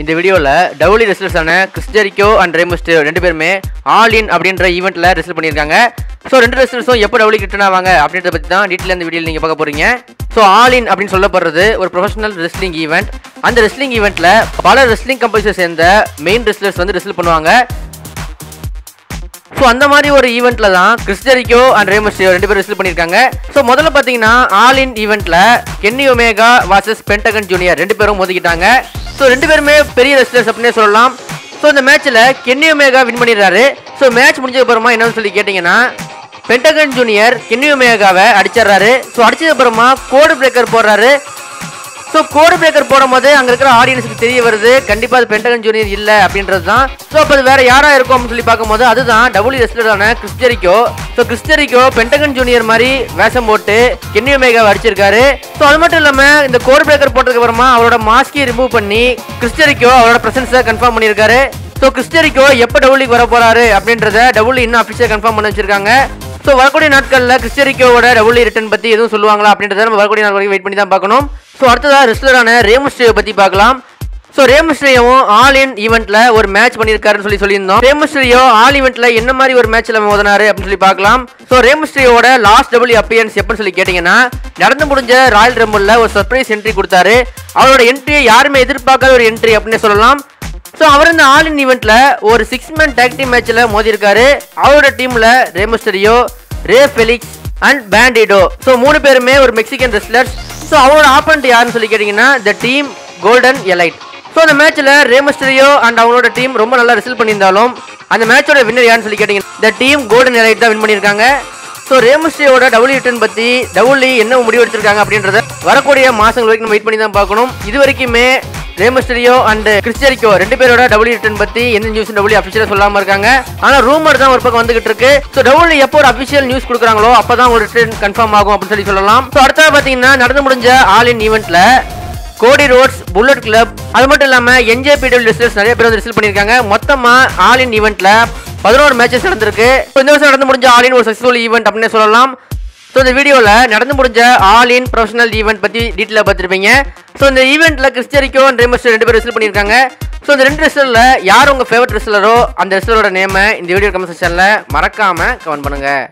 இந்த வீடியோவில் டவுலி ரெஸ்லர்ஸான கிறிஸ்டரிக்கோ அண்ட் ரேமுஸ்ட் ரெண்டு பேருமே ஆல் இன் அப்படின்ற ஈவெண்ட்டில் ரெஸ்ல் பண்ணியிருக்காங்க. ஸோ ரெண்டு ரெஸ்லர்ஸும் எப்போ டவுலி ரிட்டர்ன் ஆவாங்க அப்படின்றத பற்றி தான் டீட்டெயில் இந்த வீடியோவில் நீங்கள் பார்க்க போகிறீங்க ஸோ ஆல் இன் அப்படின்னு சொல்லப்படுறது ஒரு ப்ரொஃபஷனல் ரெஸ்லிங் ஈவெண்ட் அந்த ரெஸ்லிங் ஈவெண்ட்டில் பல ரெஸ்லிங் கம்பெனிஸை சேர்ந்த மெயின் ரெஸ்லர்ஸ் வந்து ரெஸ்ல் பண்ணுவாங்க. ஸோ அந்த மாதிரி ஒரு ஈவெண்ட்ல தான் கிறிஸ்டரிக்கோ அண்ட் ரேமஸ்டியோ ரெண்டு பேரும் ரிசீவ் பண்ணியிருக்காங்க. ஸோ முதல்ல பார்த்தீங்கன்னா All In ஈவெண்ட்ல Kenny Omega versus Pentagon junior ரெண்டு பேரும் மோதிக்கிட்டாங்க. ஸோ ரெண்டு பேருமே பெரிய ரெஸ்லர்ஸ் அப்படின்னே சொல்லலாம். ஸோ இந்த மேட்ச்சில் கென்னி ஒமேகா வின் பண்ணிடுறாரு. ஸோ மேட்ச் முடிஞ்சதுக்கப்புறமா என்னன்னு சொல்லி கேட்டிங்கன்னா பென்டகன் ஜூனியர் கென்னி ஒமேகாவை அடிச்சிடுறாரு. ஸோ அடிச்சதுக்கப்புறமா கோடு பிரேக்கர் போடுறாரு. ஸோ கோடு பிரேக்கர் போடும்போது அங்கே இருக்கிற ஆடியன்ஸுக்கு தெரிய வருது. கண்டிப்பாக அது பென்டகன் ஜூனியர் இல்லை அப்படின்றது தான் ஸோ அப்போ அது வேற யாராக இருக்கும் அப்படின்னு சொல்லி பார்க்கும்போது அதுதான் டபுள்யூ ரெஸ்லரான கிறிஸ்டரிக்கோ ஸோ கிறிஸ்டரிக்கோ பென்டகன் ஜூனியர் மாதிரி வேஷம் போட்டு கென்னி ஒமேகாவை அடிச்சிருக்காரு. ஸோ அது மட்டும் இல்லாமல் இந்த கோடு பிரேக்கர் போட்டதுக்கு அப்புறமா அவரோட மாஸ்கை ரிமூவ் பண்ணி கிறிஸ்டரிக்கோ அவரோட ப்ரெசன்ஸை கன்ஃபார்ம் பண்ணியிருக்காரு. ஸோ கிறிஸ்டரிக்கோ எப்போ டபுள்யூக்கு வர போகிறாரு அப்படின்றத டபுள்யூ இன்னும் அஃபிஷியல் கன்ஃபார்ம் பண்ணி வச்சிருக்காங்க. ஸோ வரக்கூடிய நாட்களில் கிறிஸ்டரிக்கோவோட டபுள்யூ ரிட்டர்ன் பற்றி எதுவும் சொல்லுவாங்களா அப்படின்றத நம்ம வரக்கூடிய நாள் வரைக்கும் வெயிட் பண்ணி தான் பார்க்கணும். ஸோ அடுத்ததாக ரெஸ்லரான ரேமுஸ்ட்ரியோ பற்றி பார்க்கலாம். ஸோ ரேமுஸ்ட்ரியோவும் ஆல் இன் ஈவெண்ட்ல ஒரு மேட்ச் பண்ணியிருக்காருன்னு சொல்லி சொல்லியிருந்தோம். ரேமுஸ்ட்ரியோ ஆல் ஈவெண்ட்ல என்ன மாதிரி ஒரு மேட்ச்ல மோதினாரு அப்படின்னு சொல்லி பார்க்கலாம். ஸோ ரேமுஸ்ட்ரியோட லாஸ்ட் டபுள் அப்பியன்ஸ் எப்படின்னு சொல்லி கேட்டிங்கன்னா நடந்து முடிஞ்ச ராயல் ரம்பிள்ல ஒரு சர்ப்ரைஸ் என்ட்ரி கொடுத்தாரு. அவரோட என்ட்ரியை யாருமே எதிர்பார்க்காத ஒரு என்ட்ரி அப்படின்னு சொல்லலாம். ஸோ அவர் இந்த ஆல் இன் ஈவெண்ட்ல ஒரு சிக்ஸ் மேன் டேக் டீம் மேட்ச்ல மோதிருக்காரு அவரோட டீம்ல Rey Mysterio Rey Felix and Bandido so மூணு பேருமே ஒரு மெக்சிகன் ரெஸ்லர்ஸ் ஸோ அவரோட ஆப்பனண்ட் யாருன்னு சொல்லி கேட்டிங்கன்னா the team Golden Elite so அந்த மேட்ச்சில் ரேமஸ்டரியோ அண்ட் அவங்களோட டீம் ரொம்ப நல்லா ரிசல்ட் பண்ணியிருந்தாலும் அந்த மேட்சோட வின்னர் யாருன்னு சொல்லி கேட்டிங்கன்னா த டீம் கோல்டன் எலைட் தான் வின் பண்ணியிருக்காங்க. ஸோ ரேமஸ்ட்ரியோட டபுள் ரிட்டர்ன் பற்றி டபுள்லி என்ன முடிவு எடுத்திருக்காங்க அப்படின்றத வரக்கூடிய மாதங்கள் வரைக்கும் நம்ம வெயிட் பண்ணி தான் பார்க்கணும். இது வரைக்குமே ரேமஸ்டரியோ அண்ட் கிறிஸ்டரிக்கோ ரெண்டு பேரோட டபுள்யூ ரிட்டர்ன் பற்றி எந்த நியூஸ் டபுள்யூ அஃபிஷியலாக சொல்லாமல் இருக்காங்க. ஆனால் ரூமர் தான் ஒரு பக்கம் வந்துகிட்டு இருக்கு. ஸோ டபுள்யூ எப்போ ஒரு அஃபிஷியல் நியூஸ் கொடுக்குறாங்களோ அப்போ தான் ஒரு ரிட்டர்ன் கன்ஃபார்ம் ஆகும் அப்படின்னு சொல்லி சொல்லலாம். ஸோ அடுத்தது பார்த்தீங்கன்னா நடந்து முடிஞ்ச ஆல் இன் ஈவெண்ட்டில் கோடி ரோட்ஸ் புல்லட் கிளப் அது மட்டும் இல்லாமல் என்ஜேபிடபிள் ரிசல்ட்ஸ் நிறைய பேர் வந்து ரிசல்ட் பண்ணியிருக்காங்க. மொத்தமாக ஆல் இன் ஈவெண்ட்டில் பதினோரு மேட்சஸ் நடந்திருக்கு. இந்த வருஷம் நடந்து முடிஞ்ச ஆல் இன் ஒரு சக்ஸஸ்ஃபுல் ஈவெண்ட் அப்படின்னு சொல்லலாம். ஸோ இந்த வீடியோவில் நடந்து முடிஞ்ச ஆல் இன் ப்ரொஃபஷனல் ஈவெண்ட் பற்றி டீட்டெயிலாக பார்த்துருப்பீங்க. ஸோ இந்த ஈவெண்ட்டில் கிறிஸ்டியரிக்கோ அண்ட் ரெண்டு பேர் ரிசல் பண்ணியிருக்காங்க. ஸோ இந்த ரெண்டு ரெஸ்லரில் யார் உங்கள் ஃபேவரட் ரெஸ்லரோ அந்த ரெஸ்லரோட நேமை இந்த வீடியோ கமெண்ட் செக்ஷனில் மறக்காமல் கமெண்ட் பண்ணுங்கள்